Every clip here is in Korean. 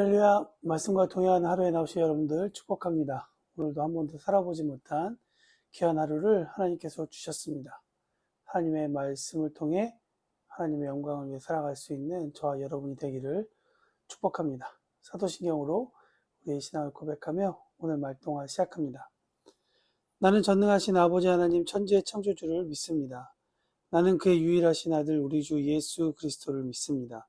할렐루야 말씀과 동행하는 하루에 나오신 여러분들 축복합니다. 오늘도 한 번도 살아보지 못한 귀한 하루를 하나님께서 주셨습니다. 하나님의 말씀을 통해 하나님의 영광을 위해 살아갈 수 있는 저와 여러분이 되기를 축복합니다. 사도신경으로 우리의 신앙을 고백하며 오늘 말동화 시작합니다. 나는 전능하신 아버지 하나님 천지의 창조주를 믿습니다. 나는 그의 유일하신 아들 우리 주 예수 그리스도를 믿습니다.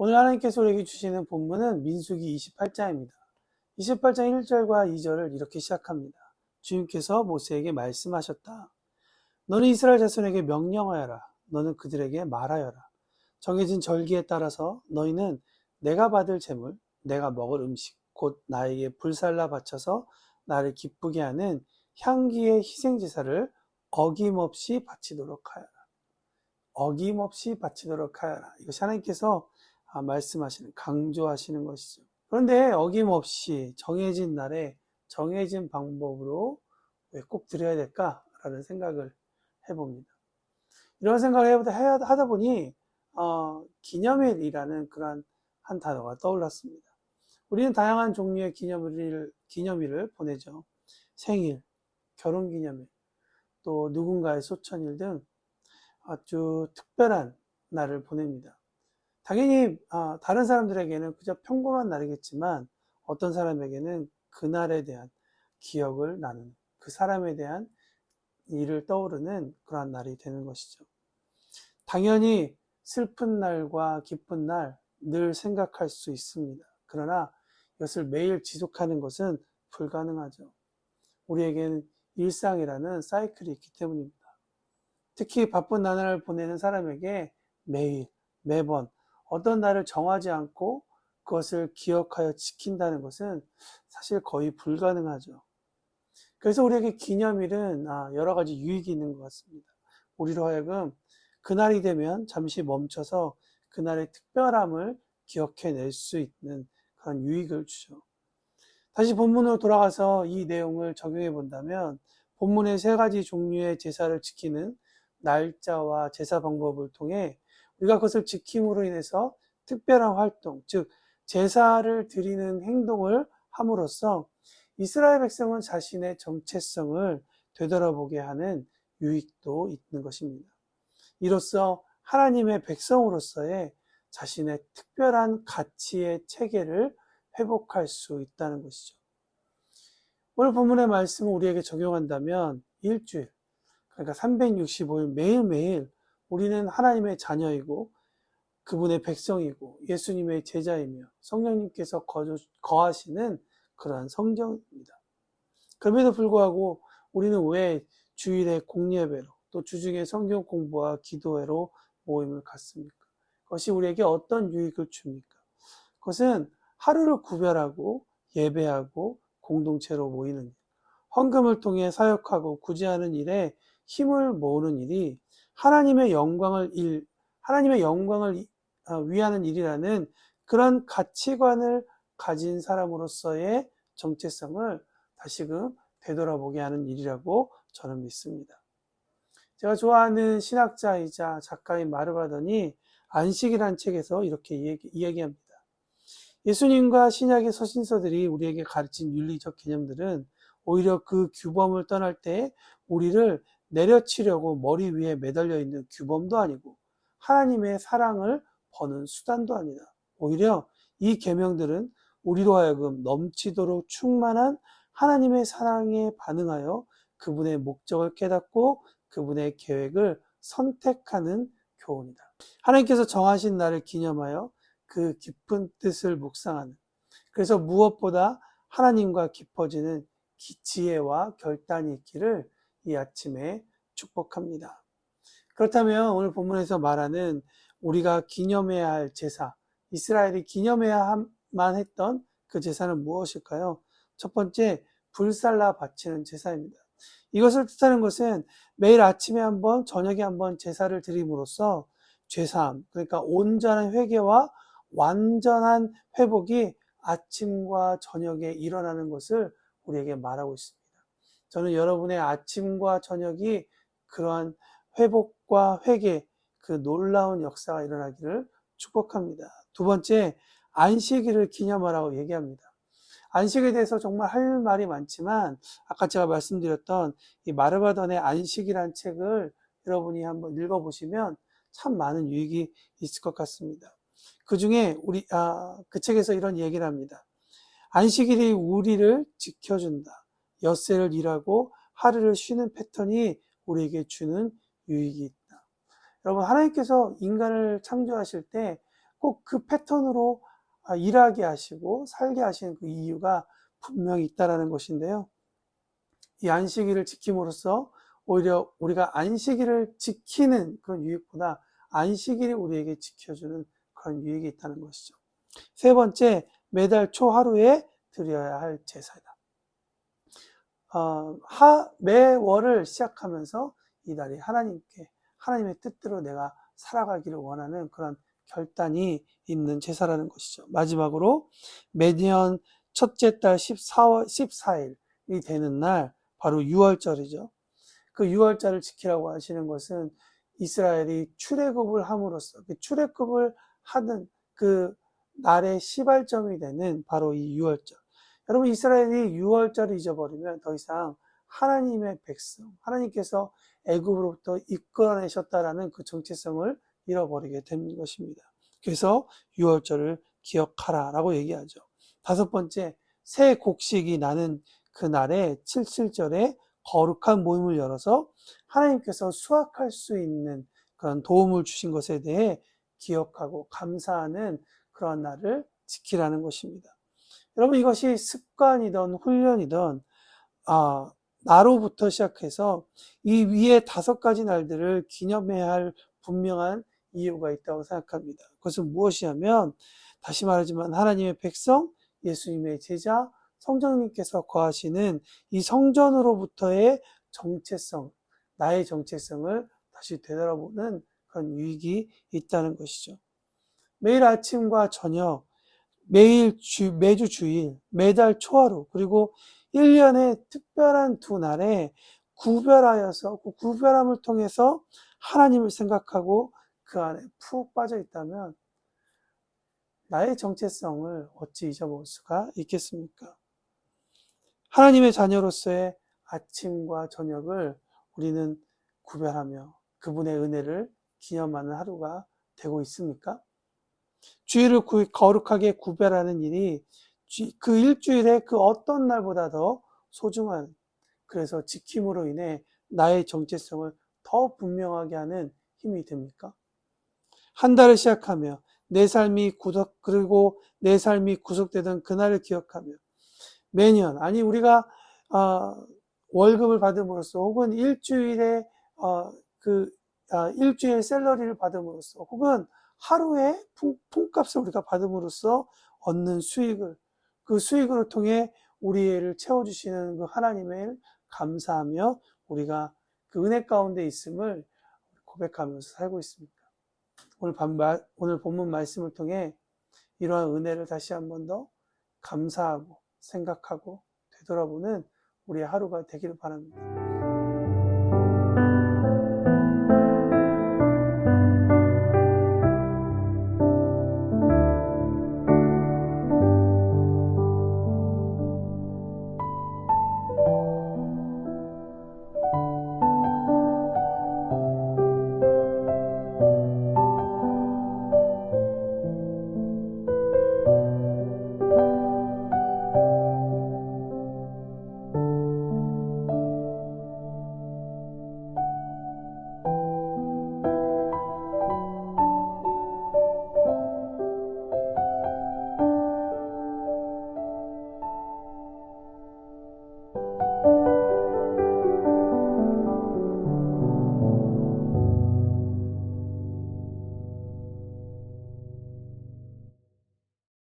오늘 하나님께서 우리에게 주시는 본문은 민수기 28장입니다. 28장 1절과 2절을 이렇게 시작합니다. 주님께서 모세에게 말씀하셨다. 너는 이스라엘 자손에게 명령하여라. 너는 그들에게 말하여라. 정해진 절기에 따라서 너희는 내가 받을 재물, 내가 먹을 음식, 곧 나에게 불살라 바쳐서 나를 기쁘게 하는 향기의 희생제사를 어김없이 바치도록 하여라. 어김없이 바치도록 하여라. 이것이 하나님께서 아, 말씀하시는, 강조하시는 것이죠. 그런데 어김없이 정해진 날에 정해진 방법으로 왜 꼭 드려야 될까라는 생각을 해봅니다. 이런 생각을 하다 보니 어, 기념일이라는 그러한 한 단어가 떠올랐습니다. 우리는 다양한 종류의 기념일을, 기념일을 보내죠. 생일, 결혼기념일, 또 누군가의 소천일 등 아주 특별한 날을 보냅니다. 당연히 아, 다른 사람들에게는 그저 평범한 날이겠지만 어떤 사람에게는 그날에 대한 기억을 나누는 그 사람에 대한 일을 떠오르는 그러한 날이 되는 것이죠. 당연히 슬픈 날과 기쁜 날 늘 생각할 수 있습니다. 그러나 이것을 매일 지속하는 것은 불가능하죠. 우리에게는 일상이라는 사이클이 있기 때문입니다. 특히 바쁜 나날을 보내는 사람에게 매일, 매번 어떤 날을 정하지 않고 그것을 기억하여 지킨다는 것은 사실 거의 불가능하죠. 그래서 우리에게 기념일은 아, 여러 가지 유익이 있는 것 같습니다. 우리로 하여금 그날이 되면 잠시 멈춰서 그날의 특별함을 기억해낼 수 있는 그런 유익을 주죠. 다시 본문으로 돌아가서 이 내용을 적용해 본다면 본문의 세 가지 종류의 제사를 지키는 날짜와 제사 방법을 통해 우리가 그것을 지킴으로 인해서 특별한 활동, 즉 제사를 드리는 행동을 함으로써 이스라엘 백성은 자신의 정체성을 되돌아보게 하는 유익도 있는 것입니다. 이로써 하나님의 백성으로서의 자신의 특별한 가치의 체계를 회복할 수 있다는 것이죠. 오늘 본문의 말씀을 우리에게 적용한다면 일주일, 그러니까 365일 매일매일 우리는 하나님의 자녀이고 그분의 백성이고 예수님의 제자이며 성령님께서 거하시는 그러한 성경입니다. 그럼에도 불구하고 우리는 왜 주일에 공예배로 또 주중에 성경 공부와 기도회로 모임을 갖습니까? 그것이 우리에게 어떤 유익을 줍니까? 그것은 하루를 구별하고 예배하고 공동체로 모이는 일, 헌금을 통해 사역하고 구제하는 일에 힘을 모으는 일이 하나님의 영광을 일, 하나님의 영광을 어, 위하는 일이라는 그런 가치관을 가진 사람으로서의 정체성을 다시금 되돌아보게 하는 일이라고 저는 믿습니다. 제가 좋아하는 신학자이자 작가인 마르바더니 안식이라는 책에서 이렇게 이야기 합니다. 예수님과 신약의 서신서들이 우리에게 가르친 윤리적 개념들은 오히려 그 규범을 떠날 때 우리를 내려치려고 머리 위에 매달려 있는 규범도 아니고 하나님의 사랑을 버는 수단도 아니다. 오히려 이 계명들은 우리로 하여금 넘치도록 충만한 하나님의 사랑에 반응하여 그분의 목적을 깨닫고 그분의 계획을 선택하는 교훈이다. 하나님께서 정하신 날을 기념하여 그 깊은 뜻을 묵상하는 그래서 무엇보다 하나님과 깊어지는 지혜와 결단이 있기를 이 아침에 축복합니다. 그렇다면 오늘 본문에서 말하는 우리가 기념해야 할 제사, 이스라엘이 기념해야만 했던 그 제사는 무엇일까요? 첫 번째, 불살라 바치는 제사입니다. 이것을 뜻하는 것은 매일 아침에 한 번 저녁에 한 번 제사를 드림으로써 죄사함, 그러니까 온전한 회개와 완전한 회복이 아침과 저녁에 일어나는 것을 우리에게 말하고 있습니다. 저는 여러분의 아침과 저녁이 그러한 회복과 회개, 그 놀라운 역사가 일어나기를 축복합니다. 두 번째, 안식일을 기념하라고 얘기합니다. 안식에 대해서 정말 할 말이 많지만 아까 제가 말씀드렸던 이 마르바던의 안식이란 책을 여러분이 한번 읽어보시면 참 많은 유익이 있을 것 같습니다. 그 중에 우리 아, 그 책에서 이런 얘기를 합니다. 안식일이 우리를 지켜준다. 엿새를 일하고 하루를 쉬는 패턴이 우리에게 주는 유익이 있다. 여러분 하나님께서 인간을 창조하실 때 꼭 그 패턴으로 아, 일하게 하시고 살게 하시는 그 이유가 분명히 있다라는 것인데요. 이 안식일을 지킴으로써 오히려 우리가 안식일을 지키는 그런 유익보다 안식일이 우리에게 지켜주는 그런 유익이 있다는 것이죠. 세 번째, 매달 초 하루에 드려야 할 제사다. 어, 하, 매월을 시작하면서 이 날이 하나님께, 하나님의 뜻대로 내가 살아가기를 원하는 그런 결단이 있는 제사라는 것이죠. 마지막으로 매년 첫째 달 14월, 14일이 되는 날, 바로 6월절이죠. 그 6월절을 지키라고 하시는 것은 이스라엘이 출애굽을 함으로써 그 출애굽을 하는 그 날의 시발점이 되는 바로 이 6월절. 여러분 이스라엘이 6월절을 잊어버리면 더 이상 하나님의 백성, 하나님께서 애굽으로부터 이끌어내셨다라는 그 정체성을 잃어버리게 되는 것입니다. 그래서 6월절을 기억하라라고 얘기하죠. 다섯 번째, 새 곡식이 나는 그 날에 77절에 거룩한 모임을 열어서 하나님께서 수확할 수 있는 그런 도움을 주신 것에 대해 기억하고 감사하는 그런 날을 지키라는 것입니다. 여러분 이것이 습관이든 훈련이든 아, 나로부터 시작해서 이 위에 다섯 가지 날들을 기념해야 할 분명한 이유가 있다고 생각합니다. 그것은 무엇이냐면 다시 말하지만 하나님의 백성, 예수님의 제자, 성령님께서 거하시는 이 성전으로부터의 정체성, 나의 정체성을 다시 되돌아보는 그런 유익이 있다는 것이죠. 매일 아침과 저녁, 매일 주, 매주 주일, 매달 초하루, 그리고 1년의 특별한 두 날에 구별하여서 그 구별함을 통해서 하나님을 생각하고 그 안에 푹 빠져 있다면 나의 정체성을 어찌 잊어볼 수가 있겠습니까? 하나님의 자녀로서의 아침과 저녁을 우리는 구별하며 그분의 은혜를 기념하는 하루가 되고 있습니까? 주일을 거룩하게 구별하는 일이 그 일주일에 그 어떤 날보다 더 소중한 그래서 지킴으로 인해 나의 정체성을 더 분명하게 하는 힘이 됩니까? 한 달을 시작하며 내 삶이 구속 그리고 내 삶이 구속되던 그날을 기억하며 매년 아니 우리가 어, 월급을 받음으로써 혹은 일주일에 어, 그 아, 일주일 셀러리를 받음으로써 혹은 하루에 품, 품값을 우리가 받음으로써 얻는 수익을 그 수익을 통해 우리를 채워주시는 그 하나님을 감사하며 우리가 그 은혜 가운데 있음을 고백하면서 살고 있습니다. 오늘 밤, 오늘 본문 말씀을 통해 이러한 은혜를 다시 한 번 더 감사하고 생각하고 되돌아보는 우리의 하루가 되기를 바랍니다.